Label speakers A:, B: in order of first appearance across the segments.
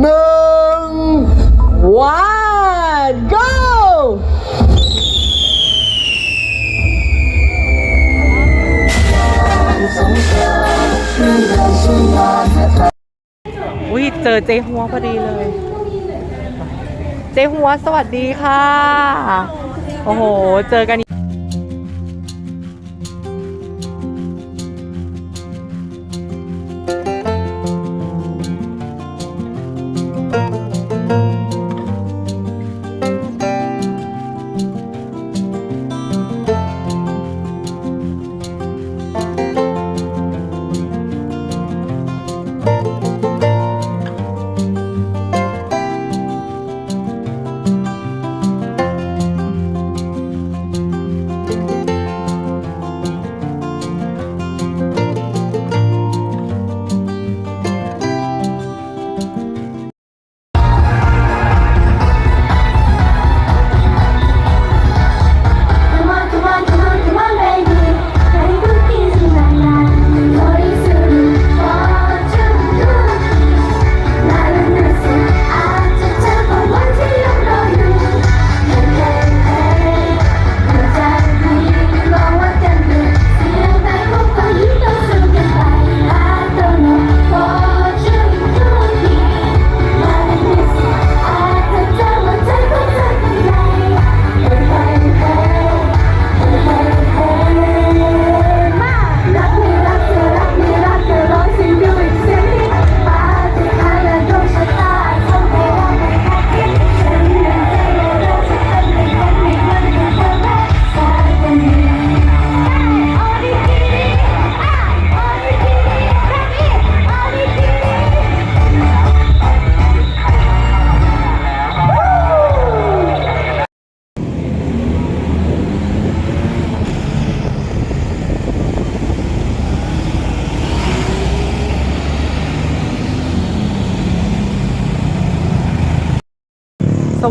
A: หนึ่ง one go
B: อุ้ยเจอเจหัวพอดีเลย เจหัวสวัสดีค่ะ โอ้โห เจอกัน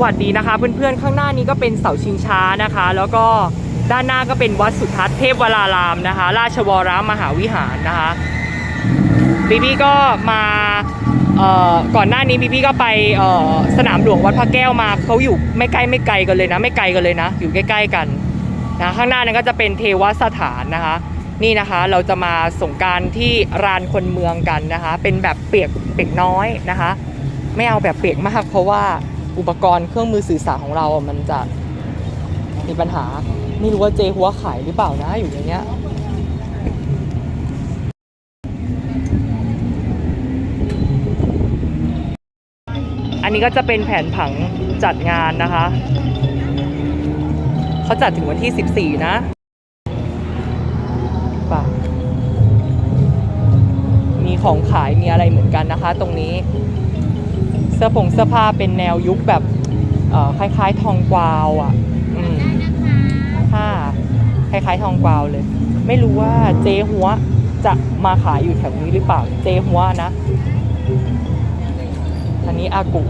C: วัสดีนะ
B: คะ เพื่อนๆข้างหน้านี้ก็เป็นเสาชิงช้านะคะ แล้วก็ด้านหน้าก็เป็นวัดสุทัศน์เทพวรารามนะคะ ราชวรมหาวิหารนะคะบีบี้ก็มาก่อนหน้านี้บีบี้ก็ไปสนามหลวงวัดพระแก้วมาเขาอยู่ไม่ใกล้ไม่ไกลกันเลยนะ ไม่ไกลกันเลยนะ อยู่ใกล้ ๆกันนะข้างหน้านั้นก็จะเป็นเทวสถานนะคะ นี่นะคะเราจะมาสงการที่รานคนเมืองกันนะคะ เป็นแบบเปียกเปียกน้อยนะคะ ไม่เอาแบบเปียกมากเพราะว่า อุปกรณ์เครื่องมือสื่อสารของเราอะมันจะมีปัญหา ไม่รู้ว่าเจหัวขายหรือเปล่านะอยู่อย่างเงี้ยอันนี้ก็จะเป็นแผนผังจัดงานนะคะ เขาจัดถึงวันที่ 14 นะป่ะมีของขายมีอะไรเหมือนกันนะคะ ตรงนี้ เสื้อผงเสื้อผ้าเป็นแนวยุคแบบเอ่อคล้ายๆ ทองกวาวอะค่ะคล้ายๆ ทองกวาวเลย ไม่รู้ว่าเจหัวจะมาขายอยู่แถวนี้หรือเปล่า เจหัวนะ อันนี้อากู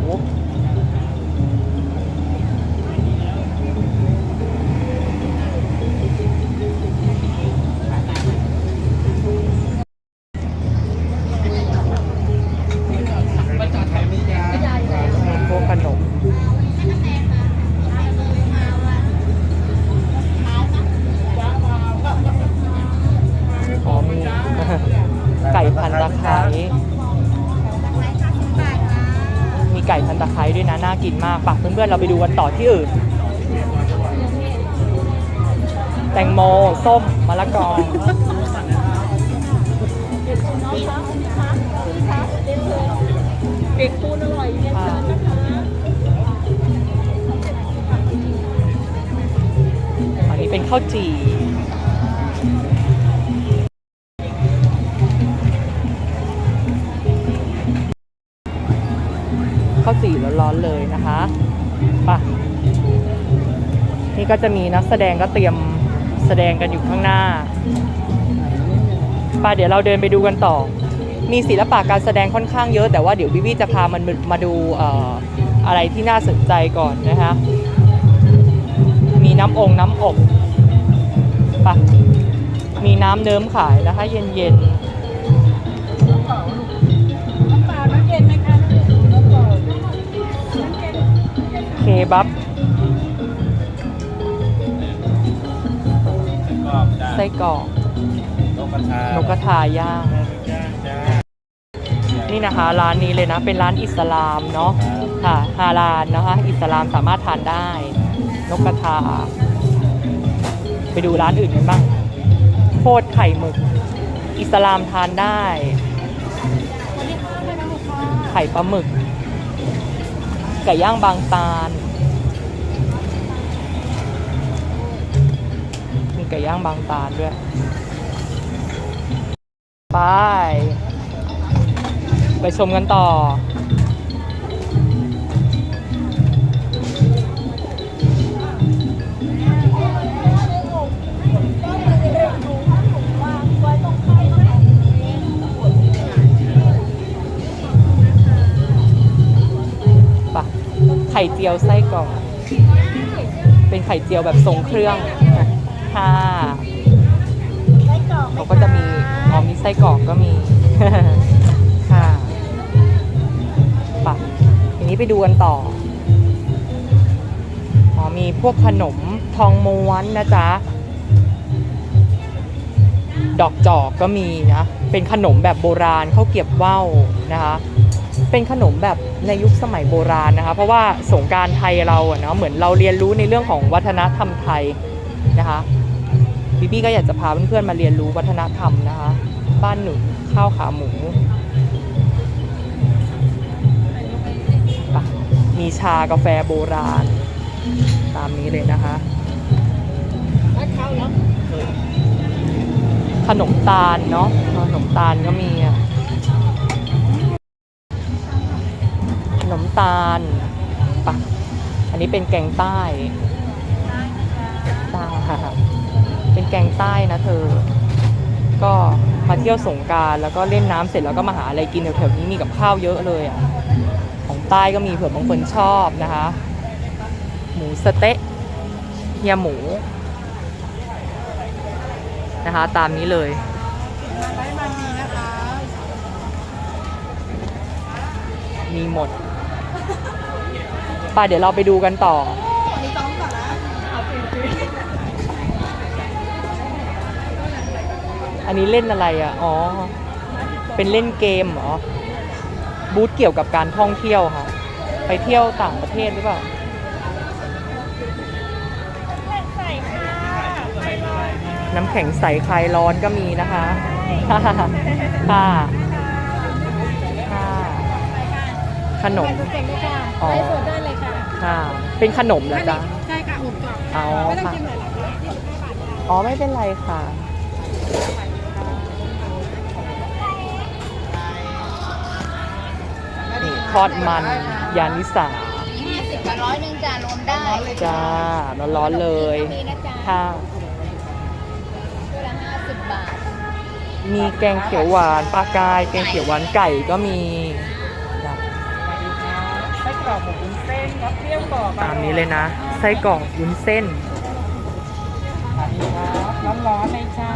B: พื่อนๆเราไปดูกันต่อที่อื่น แตงโม ส้ม มะละกอ
D: เด็กปูนอร่อยเรียนเชิญนะคะ
B: อันนี้เป็นข้าวจี่ข้าวจี่ร้อนๆเลยนะคะ ปะนี่ก็จะมีนักแสดงก็เตรียมแสดงกันอยู่ข้างหน้าป่ะเดี๋ยวเราเดินไปดูกันต่อ มีศิลปะการแสดงค่อนข้างเยอะแต่ว่าเดี๋ยวบิบี้จะพามันมาดูอะไรที่น่าสนใจก่อนนะคะมีน้ำองค์น้ำอบปะมีน้ำเนิ้มขายนะคะเย็น
D: น้
B: บับ
A: กรอบจ้า
B: ไส้กรอก
A: นกกระทาน
B: กกระทาย่าง
A: ย่างจ้า
B: นี่นะคะร้านนี้เลยนะเป็นร้านอิสลามเนาะค่ะฮาลาลนะคะอิสลามสามารถทานได้ นกกระทา ไปดูร้านอื่นกันบ้างโคตรไข่หมึก อิสลามทานได้ ไข่ปลาหมึก ไก่ย่างบางตาลมีไก่ย่างบางตาลด้วย ไป ไปชมกันต่อ ไข่เจียวไส้กรอกเป็นไข่เจียวแบบทรงเครื่องค่ะเขาก็จะมีอ๋อมีไส้กรอกก็มี ค่ะปะทีนี้ไปดูกันต่ออ๋อมีพวกขนมทองม้วนนะจ๊ะดอกจอกก็มีนะ เป็นขนมแบบโบราณข้าวเกรียบว่าวนะคะ เป็นขนมแบบในยุคสมัยโบราณนะคะ เพราะว่าสงกรารไทยเราอะเนาะเหมือนเราเรียนรู้ในเรื่องของวัฒนธรรมไทยนะคะบีบี้ก็อยากจะพาเพื่อนๆมาเรียนรู้วัฒนธรรมนะคะ บ้านหนุนข้าวขาหมูไปมีชากาแฟโบราณ ตามนี้เลยนะคะขนมตาลเนาะขนมตาลก็มีอะ ขนมตาลปะอันนี้เป็นแกงใต้จ้าเป็นแกงใต้นะเธอ ก็มาเที่ยวสงการแล้วก็เล่นน้ำเสร็จแล้วก็มาหาอะไรกินแถวๆนี้มีกับข้าวเยอะเลยอะ ของใต้ก็มีเผื่อบางคนชอบนะคะ หมูสเต๊ะเฮียหมู นะคะ ตามนี้เลยมีหมด ป่ะเดี๋ยวเราไปดูกันต่อ อันนี้เล่นอะไรอะ อ๋อ เป็นเล่นเกมเหรอ บูธเกี่ยวกับการท่องเที่ยวค่ะ ไปเที่ยวต่างประเทศหรือเปล่าน้ำแข็งใสคลายร้อนก็มีนะคะ ค่ะค่ะค่ะขนม
D: เก่งเลยค่ะ
B: อ๋อ
D: ค่ะ
B: ค่ะ เป็นขนมเหรอจ๊ะ
D: ใช่ค่ะอุ่นกรอบ
B: อ๋อ
D: ไม่ต้อง
B: ค่ะ
D: กินหลายหลายร้อยยี่สิบห้าบาทค่ะ
B: อ๋อไม่เป็นไรค่ะ นี่ทอดมันยานิสา
E: ห้าสิบกับร้อยหนึ่งจ้ารวมได้
B: จ้าร้อนๆเลย
E: มีนะจ๊ะ
B: ค่ะ
E: ตัวละห้าสิบบาท
B: มีแกงเขียวหวานปลากาย แกงเขียวหวานไก่ก็มีจ้ะ
A: ไส้ กรอกหมูวุ้นเส้นครับเปรี้ยวกรอบ
B: ตามนี้เลยนะ ไส้กรอกวุ้นเส้น
A: ร้อนๆเลยจ้า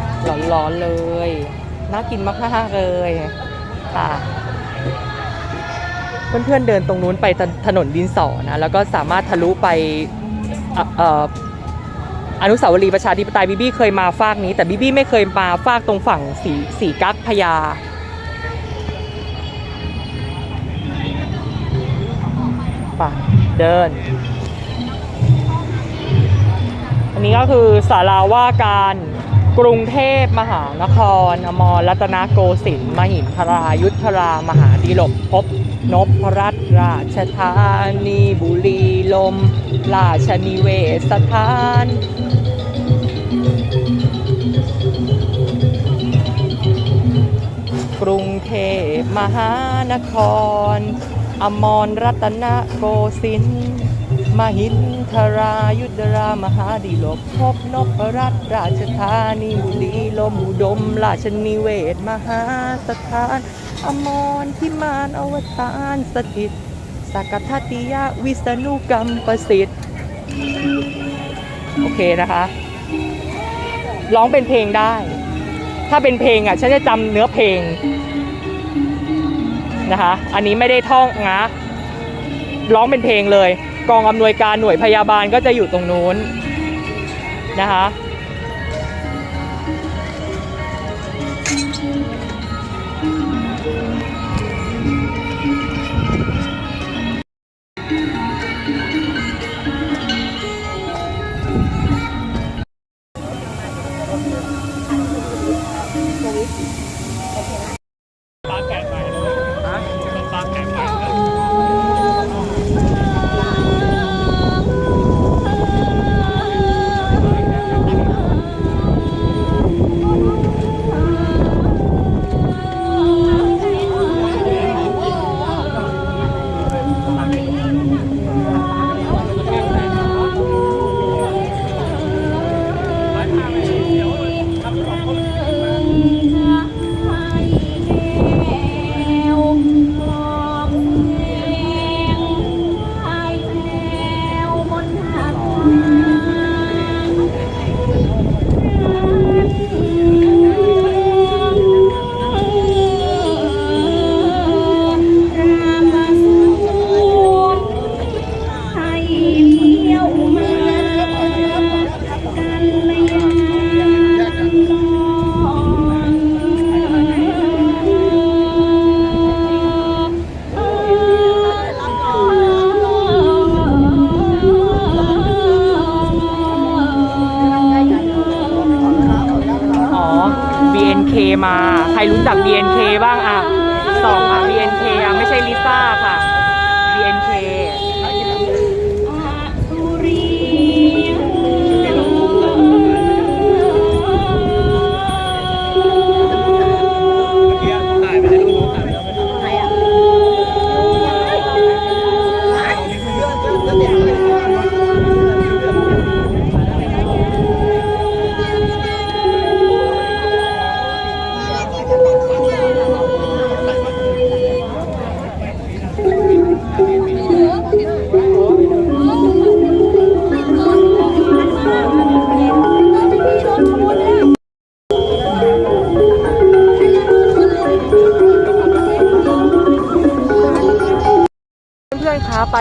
B: ร้อนๆเลย น่ากินมากๆเลยค่ะ เพื่อนๆเดินตรงนู้นไปถถนนดินสอนะ แล้วก็สามารถทะลุไปเอ่อเอ่ออนุสาวรีย์ประชาธิปไตยบีบี้เคยมาฟากนี้ แต่บีบี้ไม่เคยมาฟากตรงฝั่งสีสีกั๊กพญา ไปเดิน อันนี้ก็คือสาราว่าการกรุงเทพมหานคร อมรรัตนโกสินทร์มหินทรายุทธรามหาดิลกภพนพรัตนราชธานีบุรีลม ราชนิเวศสถาน กรุงเทพมหานคร อมรรัตนโกสินทร์มหินทรายุทธรามหาดิลกภพนพรัตนราชธานีบุรีลมอุดม ราชนิเวศมหาสถาน อมรพิมานอวตารสถิต สักกทัตติยะวิษณุกรรมประสิทธิ์ โอเคนะคะ ร้องเป็นเพลงได้ ถ้าเป็นเพลงอะ ฉันจะจำเนื้อเพลง นะคะ อันนี้ไม่ได้ท่องนะร้องเป็นเพลงเลย
F: กองอำนวยการหน่วยพยาบาลก็จะอยู่ตรงนู้นนะคะ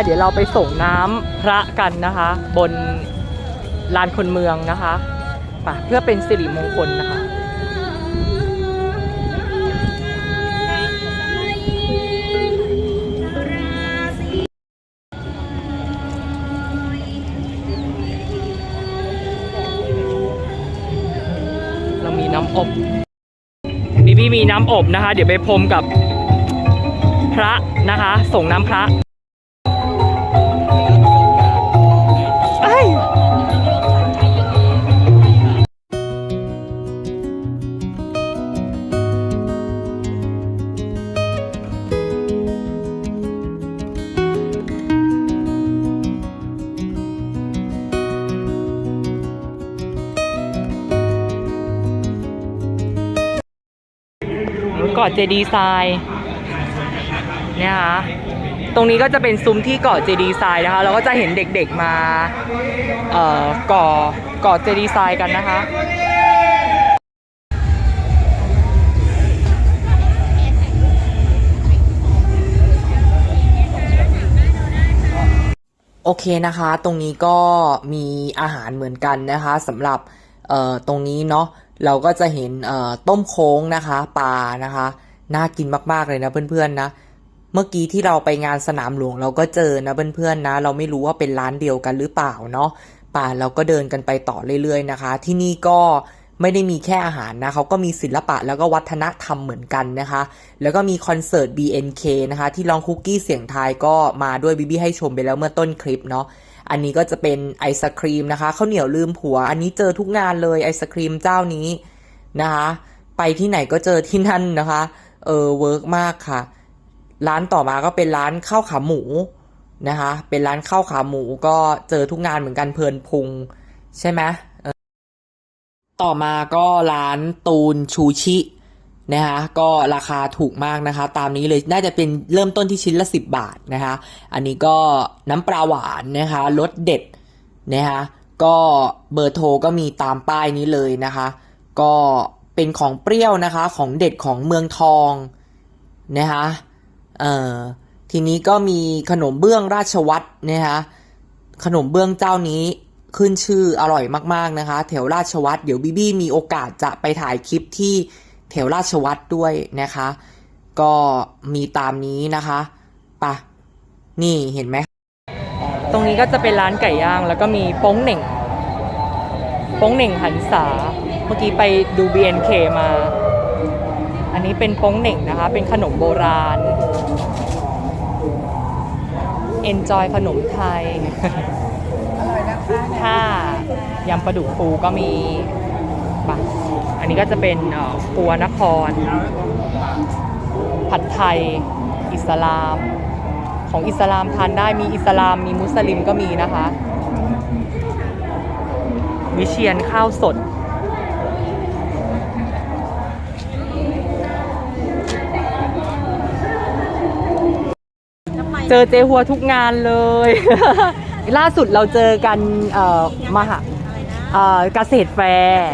F: เดี๋ยวเราไปส่งน้ำพระกันนะคะ บนลานคนเมืองนะคะไปเพื่อเป็นสิริมงคลนะคะเรามีน้ำอบบีบีมีน้ำอบนะคะ เดี๋ยวไปพรมกับพระนะคะ ส่งน้ำพระะเจดีไซน์เนี่ยค่ะตรงนี้ก็จะเป็นซุ้มที่เกาะเจดีไซน์นะคะ เราก็จะเห็นเด็กๆมาเอ่อก่อเกาะเจดีไซน์กันนะคะโอเคนะคะ ตรงนี้ก็มีอาหารเหมือนกันนะคะสำหรับเอ่อตรงนี้เนาะ เราก็จะเห็นต้มโค้งนะคะปลานะคะน่ากินมากๆเลยนะเพื่อนๆนะ เมื่อกี้ที่เราไปงานสนามหลวงเราก็เจอนะเพื่อนๆนะ เราไม่รู้ว่าเป็นร้านเดียวกันหรือเปล่าเนาะป่าเราก็เดินกันไปต่อเรื่อยๆนะคะ ที่นี่ก็ไม่ได้มีแค่อาหารนะเขาก็มีศิลปะแล้วก็วัฒนธรรมเหมือนกันนะคะ แล้วก็มีคอนเสิร์ต BNK นะคะ ที่ร้องคุกกี้เสียงไทายก็มาด้วยบิบี้ให้ชมไปแล้วเมื่อต้นคลิปเนาะ อันนี้ก็จะเป็นไอศครีมนะคะข้าวเหนียวลืมผัว อันนี้เจอทุกงานเลยไอศครีมเจ้านี้นะคะไปที่ไหนก็เจอที่นั่นนะคะเออเวิร์กมากค่ะ ร้านต่อมาก็เป็นร้านข้าวขาหมูนะคะ เป็นร้านข้าวขาหมูก็เจอทุกงานเหมือนกันเพลินพุงใช่ไหมต่อมาก็ร้านตูนชูชิ นะคะก็ราคาถูกมากนะคะ ตามนี้เลยน่าจะเป็นเริ่มต้นที่ชิ้นละ 10 บาทนะคะอันนี้ก็น้ำปลาหวานนะคะรสเด็ดนะคะก็เบอร์โทรก็มีตามป้ายนี้เลยนะคะ ก็เป็นของเปรี้ยวนะคะของเด็ดของเมืองทองนะคะเอ่อทีนี้ก็มีขนมเบื้องราชวัตรนะคะ
B: ขนมเบื้องเจ้านี้ขึ้นชื่ออร่อยมากๆนะคะ แถวราชวัตรเดี๋ยวบีบี้มีโอกาสจะไปถ่ายคลิปที่ แถวราชวัตรด้วยนะคะ ก็มีตามนี้นะคะไปะนี่เห็นไหม ตรงนี้ก็จะเป็นร้านไก่ย่าง แล้วก็มีโป้งเหน่งโป้งเหน่งหันษา เมื่อกี้ไปดู BNK มา อันนี้เป็นโป้งเหน่งนะคะ เป็นขนมโบราณ Enjoy ขนมไทยถ้ายำปลาดุกฟูก็มีปะอั นนี้ก็จะเป็นครัวนคร ผัดไทย อิสลาม ของอิสลามทานได้มีอิสลามมีมุสลิมก็มีนะคะ วิเชียนข้าวสดเจอเจหัวทุกงานเลย ล่าสุดเราเจอกันมหาเกษตรแฟร์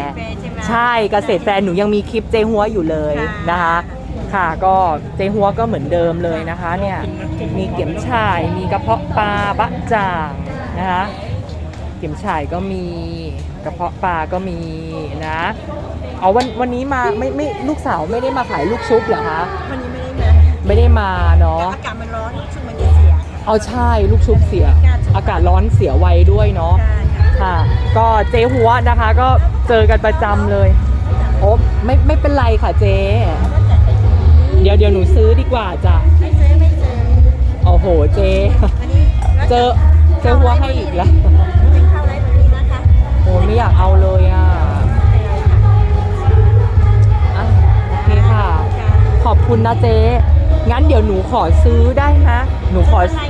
B: ใช่เกษตรแฟร์หนูยังมีคลิปเจหัวอยู่เลยนะคะ ค่ะก็เจหัวก็เหมือนเดิมเลยนะคะเนี่ยมีเกี๊ยมฉ่ายมีกระเพาะปลาบะจ่างนะคะเกี๊ยมฉ่ายก็มีกระเพาะปลาก็มีนะเอาวันวันนี้มาไม่ไม่ลูกสาวไม่ได้มาขายลูกชุบเหรอคะ
D: วันนี้ไม่ได้มา
B: ไม่ได้มาเนาะ
D: อากาศมันร้อนช่วงมันจะเสียค่ะ
B: เอาใช่ลูกชุบเสีย
D: อากาศ
B: อากาศร้อนเสียไวด้วยเนาะ
D: ใช่ ค่ะ
B: ค่ะ ก็เจ๊หัวนะคะ ก็เจอกันประจำเลยโอ้ไม่ไม่เป็นไรค่ะเจ๊เดี๋ยวเดี๋ยวหนูซื้อดีกว่าจ้ะ
D: ไม่ซื้อไม่ซื้อ
B: โอ้โหเจ๊
D: อันนี้แล้ว
B: เจอเจอหัวให้อีกแล้ว
D: เป็นข้าวไรแบบนี้นะคะ
B: โอ้ไม่อยากเอาเลยอะอะโอเคค่ะ ขอบคุณนะเจ๊งั้นเดี๋ยวหนูขอซื้อได้นะหนูขอ
D: อะไร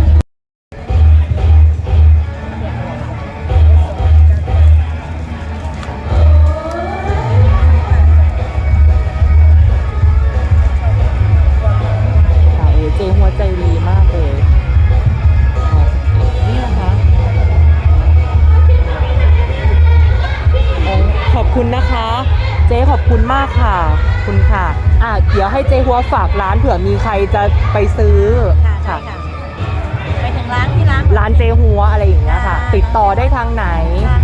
B: ให้เจ๊หัวฝากร้านเผื่อมีใครจะไปซื้อ
D: ค่ะได้ค่ะไปถึงร้านที่ร้าน
B: ร้านเจ๊หัวอะไรอย่างเงี้ยค่ะ ติดต่อได้ทางไหน
D: ทาง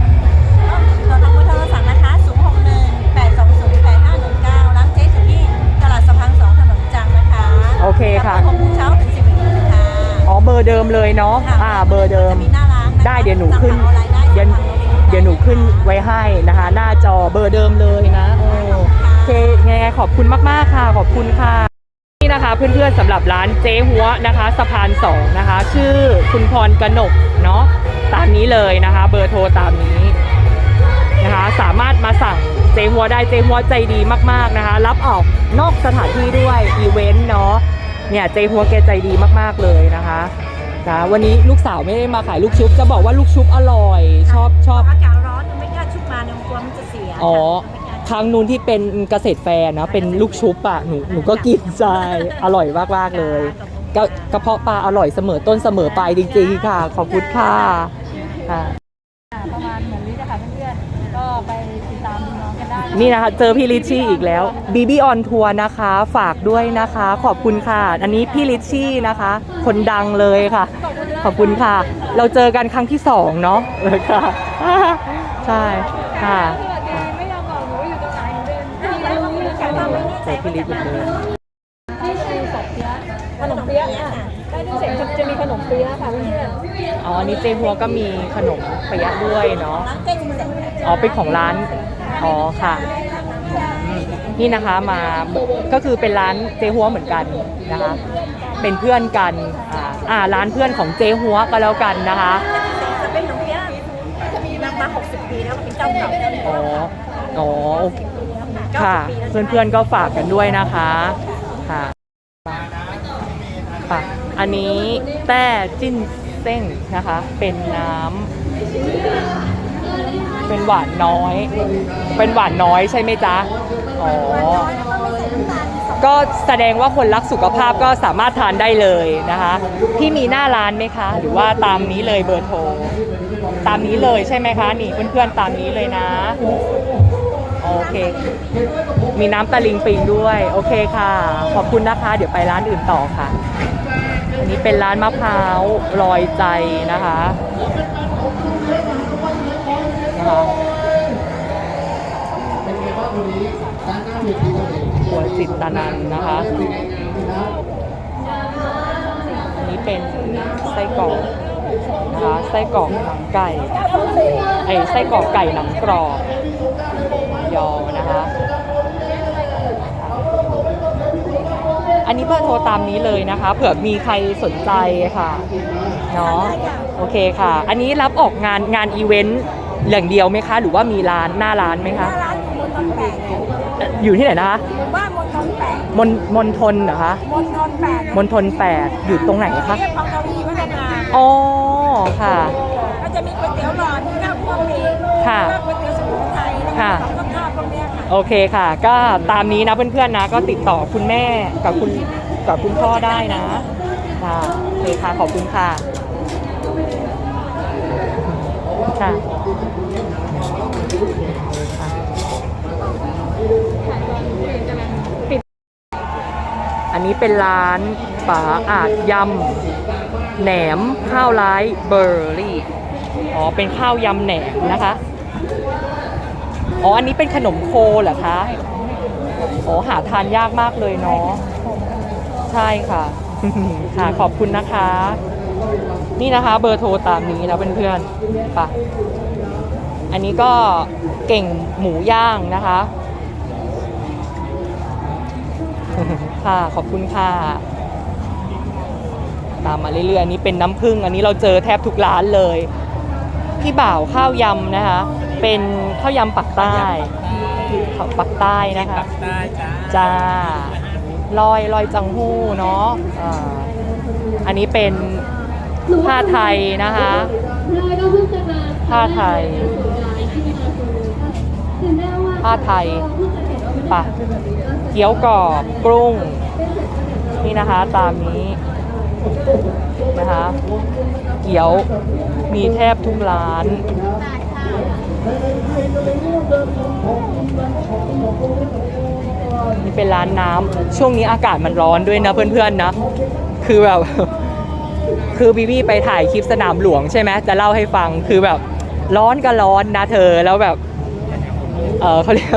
D: โทรทางเบอร์โทรศัพท์นะคะ 0 6 1 8 2 0 8 5 1 9 ร้านเจ๊สุกี้ตลาดสะพานสองถนนจังนะคะ
B: โอเคค่ะ
D: หกโมงเช้าถึงสิบเอ็ดโมงค่ะ
B: อ๋อเบอร์เดิมเลยเนาะ
D: ค่ะ
B: อ่าเบอร์เดิม
D: จะมีหน้าร้านนะคะ
B: ได้เดี๋ยวหนูขึ้น
D: สั่งผ่าออนไลน์ได้
B: เดี๋ยว
D: สั่งผ่านโรงรี
B: เดี๋ยวหนูขึ้นไว้ให้นะคะ หน้าจอเบอร์เดิมเลยนะโอ้โอเค ยังไงขอบคุณมากๆค่ะ ขอบคุณค่ะ นี่นะคะเพื่อนๆสำหรับร้านเจ๊หัวนะคะสะพานสองนะคะ ชื่อคุณพรกนกเนาะตามนี้เลยนะคะ เบอร์โทรตามนี้นะคะ สามารถมาสั่งเจ๊หัวได้เจ๊หัวใจดีมากๆนะคะ รับออกนอกสถานที่ด้วยอีเวนต์เนาะเนี่ยเจ๊หัวแกใจดีมากๆเลยนะคะนะวันนี้ลูกสาวไม่ได้มาขายลูกชุบจะบอกว่าลูกชุบอร่อย ชอบชอบ
D: อากาศร้อนไม่กล้าชุบมาเนี่ยกลัวมันจะเสีย
B: อ๋อ
D: ไม่กล้า
B: ครั้งนู้นที่เป็นเกษตรแฟร์นะเป็นลูกชุบอะหนูหนูก็กินใจอร่อยมากๆเลยกระกระเพาะปลาอร่อยเสมอต้นเสมอปลายจริงๆค่ะ ขอบคุณค่ะค่ะ
E: ประมาณเหมือนลินะคะเพื่อนๆก็ไปติดตามดูน้องกันได้
B: นี่นะคะ เจอพี่ลิชชี่อีกแล้วบีบี้ออนทัวร์นะคะ ฝากด้วยนะคะ ขอบคุณค่ะ อันนี้พี่ลิชชี่นะคะ คนดังเลยค่ะ ขอบคุณค่ะ เราเจอกันครั้งที่สองเนาะเออค่ะ ใช่ค่ะ
E: เจ
B: อพี่ลิชอีกเลย
E: นี่คือสอบเปี๊ยะขนมเปี๊ยะอะได้ยินเสียงจะมีขนมเปี๊ยะค่ะเพื่อน
B: อ๋ออันนี้เจหัวก็มีขนมเปี๊ยะด้วยเนาะ
D: ร้านเจ๊สุเสร็จ
B: อ๋อ เป็นของร้าน อ๋อค่ะอืมนี่นะคะมา ก็คือเป็นร้านเจหัวเหมือนกันนะคะ เป็นเพื่อนกัน อ่าอ่าร้านเพื่อนของเจหัวก็แล้วกันนะคะ
D: จะเป็นขนมเปี๊ยะนำมา 60 ปีแล้วเป็นเจ้าเก่าเจ้าเดิม
B: อ๋อ อ๋อโอเค
D: เก้า
B: ค่ะ เพื่อนๆก็ฝากกันด้วยนะคะค่ะค่ะ อันนี้แต้จิ้นเส้งนะคะ เป็นน้ำเป็นหวานน้อย เป็นหวานน้อยใช่ไหมจ๊ะ อ๋อ ก็แสดงว่าคนรักสุขภาพก็สามารถทานได้เลยนะคะ พี่มีหน้าร้านไหมคะ หรือว่าตามนี้เลยเบอร์โทร ตามนี้เลยใช่ไหมคะ นี่เพื่อนๆตามนี้เลยนะ โอเค มีน้ำตะลิงปิงด้วย โอเคค่ะ ขอบคุณนะคะ เดี๋ยวไปร้านอื่นต่อค่ะ อันนี้เป็นร้านมะพร้าวลอยใจนะคะนะคะหัวจิตตนันนะคะอันนี้เป็นไส้กรอกนะคะไส้กรอกหนังไก่ไอไส้กรอกไก่หนังกรอบ ยอนะคะ อันนี้เบอร์โทรตามนี้เลยนะคะ เผื่อมีใครสนใจค่ะเนาะโอเคค่ะ อันนี้รับออกงานงานอีเวนต์อย่างเดียวไหมคะ หรือว่ามีร้านหน้าร้านไหม
D: ห
B: คะ
D: น้าร้านอยู่มณฑลแปดเนี่ย
B: อยู่ที่ไหนนะคะ
D: หมู่บ้านมณฑลแปด
B: มณมณฑลเหรอคะ
D: มณฑลแปด
B: มณฑลแปดอยู่ตรงไหนคะ
D: เรียกของทวีพัฒนา
B: อ๋อค่ะ
D: ก็จะมีก๋วยเตี๋ยวหลอดมีข้าวคั่วปีก
B: ค่ะ
D: แล้วก็ก๋วยเตี๋ยวสมุนไพรแล้วก็
B: โอเคค่ะ ก็ตามนี้นะเพื่อนๆนะก็ติดต่อคุณแม่กับคุณกับคุณพ่อได้นะค่ะโอเคค่ะขอบคุณค่ะค่ะอันนี้เป็นร้านป๋าอาจยำแหนมข้าวไร้เบอร์รี่อ๋อเป็นข้าวยำแหนมนะคะ อ๋อ อันนี้เป็นขนมโคเหรอคะอ๋อหาทานยากมากเลยเนาะ ใช่ค่ะ ค่ะ ขอบคุณนะคะ นี่นะคะเบอร์โทรตามนี้นะเพื่อนๆไปะอันนี้ก็เก่งหมูย่างนะคะ ค่ะ ขอบคุณค่ะ ตามมาเรื่อยๆ อันนี้เป็นน้ำผึ้ง อันนี้เราเจอแทบทุกร้านเลย พี่บ่าวข้าวยำนะคะ เป็นข้าวยำปักใต้ข้าวปักใต้นะคะ
A: ได้จ้า
B: จ้าลอยลอยจังหู้เนาะอ่าอันนี้เป็นผ้าไทยนะคะ ผ้าไทย ผ้าไทยปะเกี๊ยวกรอบกรุ้ง นี่นะคะตามนี้นะคะ เกี๊ยวมีแทบทุกร้าน นี่เป็นร้านน้ำช่วงนี้อากาศมันร้อนด้วยนะเพื่อนๆนะ คือแบบ คือบีบี้ไปถ่ายคลิปสนามหลวงใช่ไหมจะเล่าให้ฟังคือแบบ ร้อนก็ร้อนนะเธอแล้วแบบ เออเขาเรียก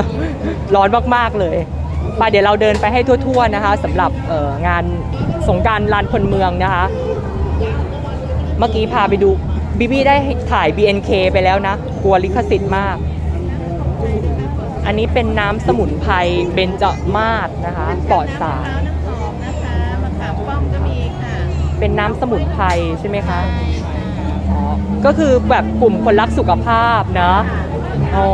B: ร้อนมากๆเลยไปเดี๋ยวเราเดินไปให้ทั่วๆนะคะสำหรับเอองานสงการลานคนเมืองนะคะ เมื่อกี้พาไปดู บีบี้ได้ถ่าย BNK ไปแล้วนะ กลัวลิขสิทธิ์มาก อันนี้เป็นน้ำสมุนไพรเบญจมาศนะคะปลอดสาร
D: น้ำหอมนะคะมะขามป้อมก็มีค่ะ
B: เป็นน้ำสมุนไพรใช่ไหมคะอ๋อก็คือแบบกลุ่มคนรักสุขภาพเนอะอ๋อ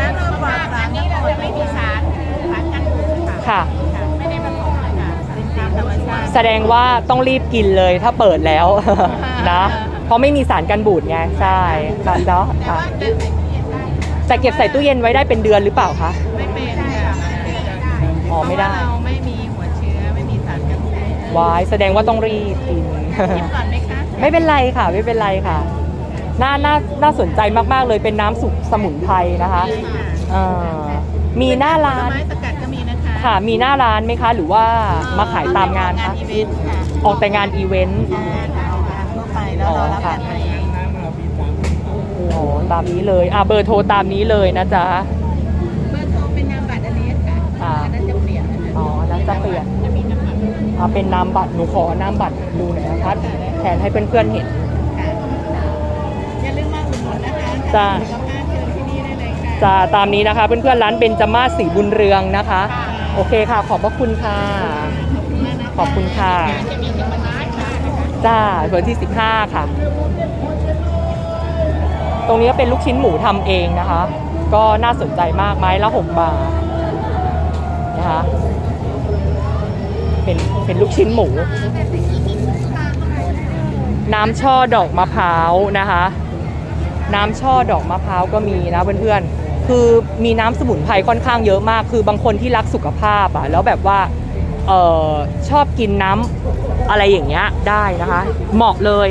D: น้ำนมปลอดสารนี้เลยไม่มีสารสารกันบูดค่ะ
B: ค่ะ
D: ไม่ได้ผสมเลยค่ะเป็นตามธรรมชาติ
B: แสดงว่าต้องรีบกินเลยถ้าเปิดแล้วนะ เพราะไม่มีสารกันบูดไงใช่ค่ะเนาะค่ะแต่เก็บใส่ตู้เย็นไว้ได้เป็นเดือนหรือเปล่าคะ
D: ไม่เป็นค่ะ
B: อ๋อไม่ได้
D: เราไม่มีหัวเชื้อไม่มีสารกันบูด
B: วายแสดงว่าต้องรีบกิน
D: กินก่อนไหมคะ
B: ไม่เป็นไรค่ะ ไม่เป็นไรค่ะน่าน่าน่าสนใจมาก ๆ เลยเป็นน้ำสุกสมุนไพรนะคะเอ่อมีหน้าร้าน
D: ไม้สกัดก็มีนะคะ
B: ค่ะ มีหน้าร้านไหมคะ หรือว่ามาขายตามงาน
D: งาน
B: คะ
D: อีเวนต์ค่ะ
B: ออกแต่งานอีเวนต์
D: ทั่วไปแล้วเรารับจัดเอง
B: โอ้ตามนี้เลยอะเบอร์โทรตามนี้เลยนะจ๊ะ
D: เบอร์โทรเป็นนามบัตรอันนี้ค่ะ
B: อ่า
D: อันนั้นจะเปลี่ยนนะคะ
B: อ๋อนั้นจะเปลี่ยน
D: จะมีน้ำบัตร
B: อะเป็นนามบัตรหนูขอนามบัตรดูหน่อยนะคะแทนให้เพื่อนๆเห็น
D: ค่ะอย่าลืมมาอุดหนุนนะคะ
B: จ้า
D: สุขภาพเชิญที่นี่ได้เลยค่ะ
B: จะตามนี้นะคะเพื่อนๆร้านเบนจามาศสีบุญเรืองนะคะ โอเคค่ะ ขอบพระคุณค่ะ ขอบคุณค่ะ
D: จะมีถึงวันที่ค่ะนะคะ
B: จ้าวันที่ 15 ค่ะ ตรงนี้ก็เป็นลูกชิ้นหมูทำเองนะคะ ก็น่าสนใจมากไม้ละ 6 บาทนะคะเป็นเป็นลูกชิ้นหมู น้ำช่อดอกมะพร้าวนะคะ น้ำช่อดอกมะพร้าวก็มีนะเพื่อนๆ คือมีน้ำสมุนไพรค่อนข้างเยอะมาก คือบางคนที่รักสุขภาพอะแล้วแบบว่าเออชอบกินน้ำ อะไรอย่างเงี้ยได้นะคะ เหมาะเลย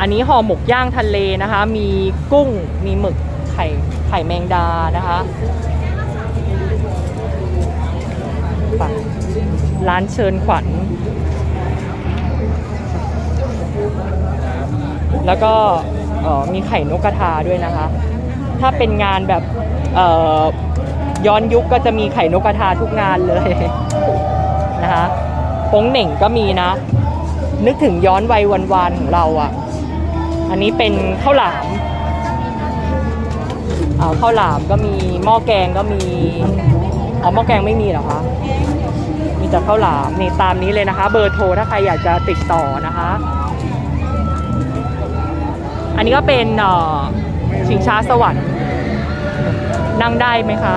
B: อันนี้ห่อหมกย่างทะเลนะคะ มีกุ้งมีหมึกไข่ไข่แมงดานะคะปร้านเชิญขวัญ แล้วก็มีไข่นกกระทาด้วยนะคะ ถ้าเป็นงานแบบย้อนยุคก็จะมีไข่นกกระทาทุกงานเลยนะคะ ป้งเหน่งก็มีนะ นึกถึงย้อนวัยวันวานของเราอะ่ะ อันนี้เป็นข้าวหลามอ่าข้าวหลามก็มีหม้อแกงก็มีอ๋อหม้อแกงไม่มีเหรอคะมีแต่ข้าวหลามนี่ตามนี้เลยนะคะ เบอร์โทรถ้าใครอยากจะติดต่อนะคะ อันนี้ก็เป็นเอ่อชิงช้าสวรรค์นั่งได้ไหมคะ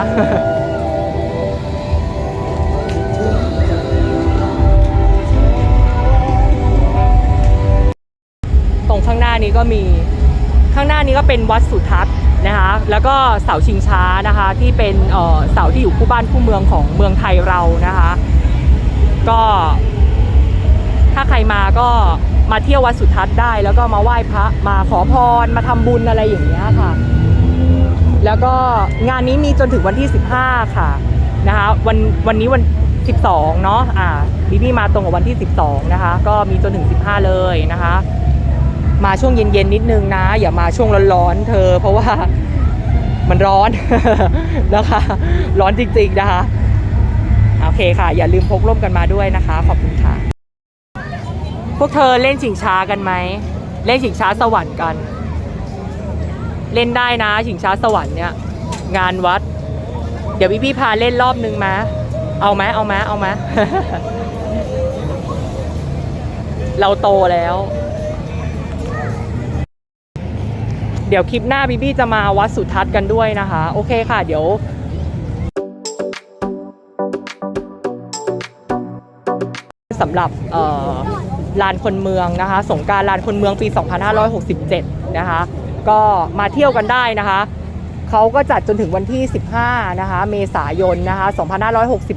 B: ก็มี ข้างหน้านี้ก็เป็นวัดสุทัศน์นะคะ แล้วก็เสาชิงช้านะคะที่เป็นเสาที่อยู่คู่บ้านคู่เมืองของเมืองไทยเรานะคะ ก็ถ้าใครมาก็มาเที่ยววัดสุทัศน์ได้ แล้วก็มาไหว้พระมาขอพรมาทำบุญอะไรอย่างเงี้ยค่ะ แล้วก็งานนี้มีจนถึงวันที่ 15 ค่ะนะคะวันวันนี้วัน 12 เนาะอ่าบีบี้มาตรงกับวันที่ 12 นะคะ ก็มีจนถึง 15 เลยนะคะ มาช่วงเย็นๆนิดนึงนะ อย่ามาช่วงร้อนๆเธอ เพราะว่ามันร้อนนะคะร้อนจริงๆนะคะ โอเคค่ะ อย่าลืมพกร่มกันมาด้วยนะคะ ขอบคุณค่ะ พวกเธอเล่นชิงช้ากันไหม เล่นชิงช้าสวรรค์กัน เล่นได้นะชิงช้าสวรรค์เนี่ย งานวัด เดี๋ยวพี่พี่พาเล่นรอบนึงมาเอาไหมเอาไหมเอาไหมเราโตแล้ว เดี๋ยวคลิปหน้าพี่พี่จะมาวัดสุทัศน์กันด้วยนะคะ โอเคค่ะ เดี๋ยวสำหรับลานคนเมืองนะคะ สงการลานคนเมืองปี 2567 นะคะ ก็มาเที่ยวกันได้นะคะเขาก็จัดจนถึงวันที่ 15 นะคะ เมษายนนะคะ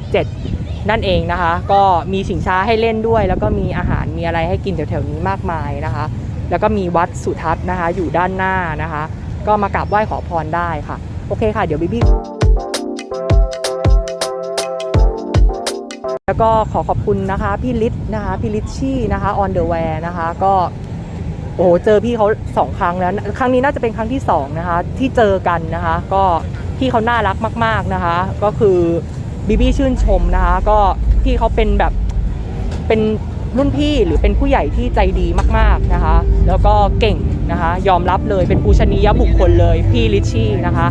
B: 2567 นั่นเองนะคะ ก็มีชิงช้าให้เล่นด้วย แล้วก็มีอาหารมีอะไรให้กินแถวๆนี้มากมายนะคะ แล้วก็มีวัดสุทัศน์นะคะ อยู่ด้านหน้านะคะ ก็มากราบไหว้ขอพรได้ค่ะ โอเคค่ะ เดี๋ยวบิบี้แล้วก็ขอขอบคุณนะคะพี่ลิศนะคะพี่ลิชชี่นะคะออนเดอะแวร์นะคะ ก็โอ้โหเจอพี่เขาสองครั้งแล้วครั้งนี้น่าจะเป็นครั้งที่สองนะคะ ที่เจอกันนะคะ ก็พี่เขาน่ารักมาก ๆนะคะ ก็คือบีบี้ชื่นชมนะคะ ก็พี่เขาเป็นแบบเป็น รุ่นพี่หรือเป็นผู้ใหญ่ที่ใจดีมากๆนะคะ แล้วก็เก่งนะคะ ยอมรับเลยเป็นปูชนียบุคคลเลยพี่ลิชชี่นะคะ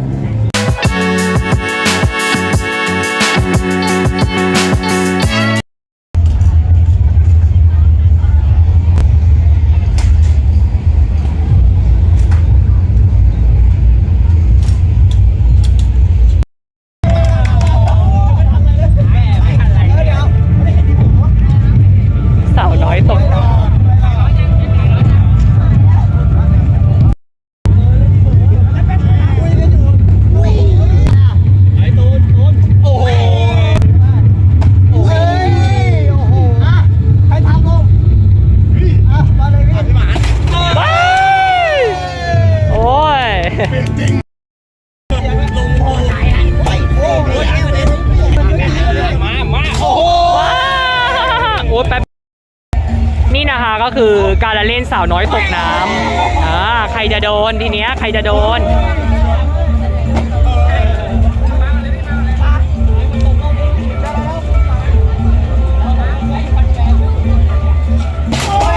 B: ารละเล่นสาวน้อยตกน้ำอ่าใครจะโดนทีเนี้ยใครจะโดน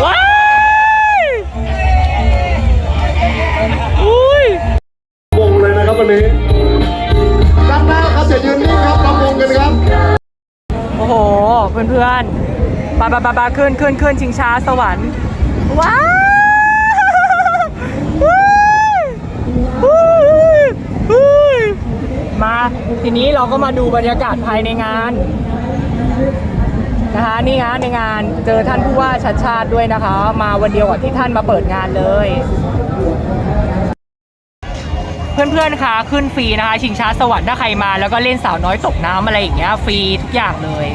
B: ว้ายอุ้ย
G: วงเลยนะครับวันนี้ด้านหน้าครับอย่ายืนนิ่งครับรำวงกันครับ
B: โอ้โห เพื่อนๆปาปาปาปาขึ้นขึ้นขึ้นชิงช้าสวรรค์ ว้าวมาทีนี้เราก็มาดูบรรยากาศภายในงานนะคะนี่งานในงานเจอท่านผู้ว่าชัดชาติด้วยนะคะ มาวันเดียวกับที่ท่านมาเปิดงานเลย เพื่อนๆคะขึ้นฟรีนะคะ ชิงช้าสวรรค์ถ้าใครมาแล้วก็เล่นสาวน้อยตกน้ำอะไรอย่างเงี้ยฟรีทุกอย่างเลย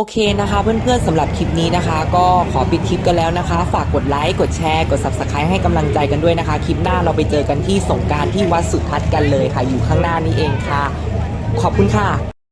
F: โอเคนะคะเพื่อนๆสำหรับคลิปนี้นะคะ ก็ขอปิดคลิปกันแล้วนะคะ ฝากกดไลค์กดแชร์กด subscribe ให้กำลังใจกันด้วยนะคะ คลิปหน้าเราไปเจอกันที่สงการที่วัดสุทัศน์กันเลยค่ะ อยู่ข้างหน้านี้เองค่ะ ขอบคุณค่ะ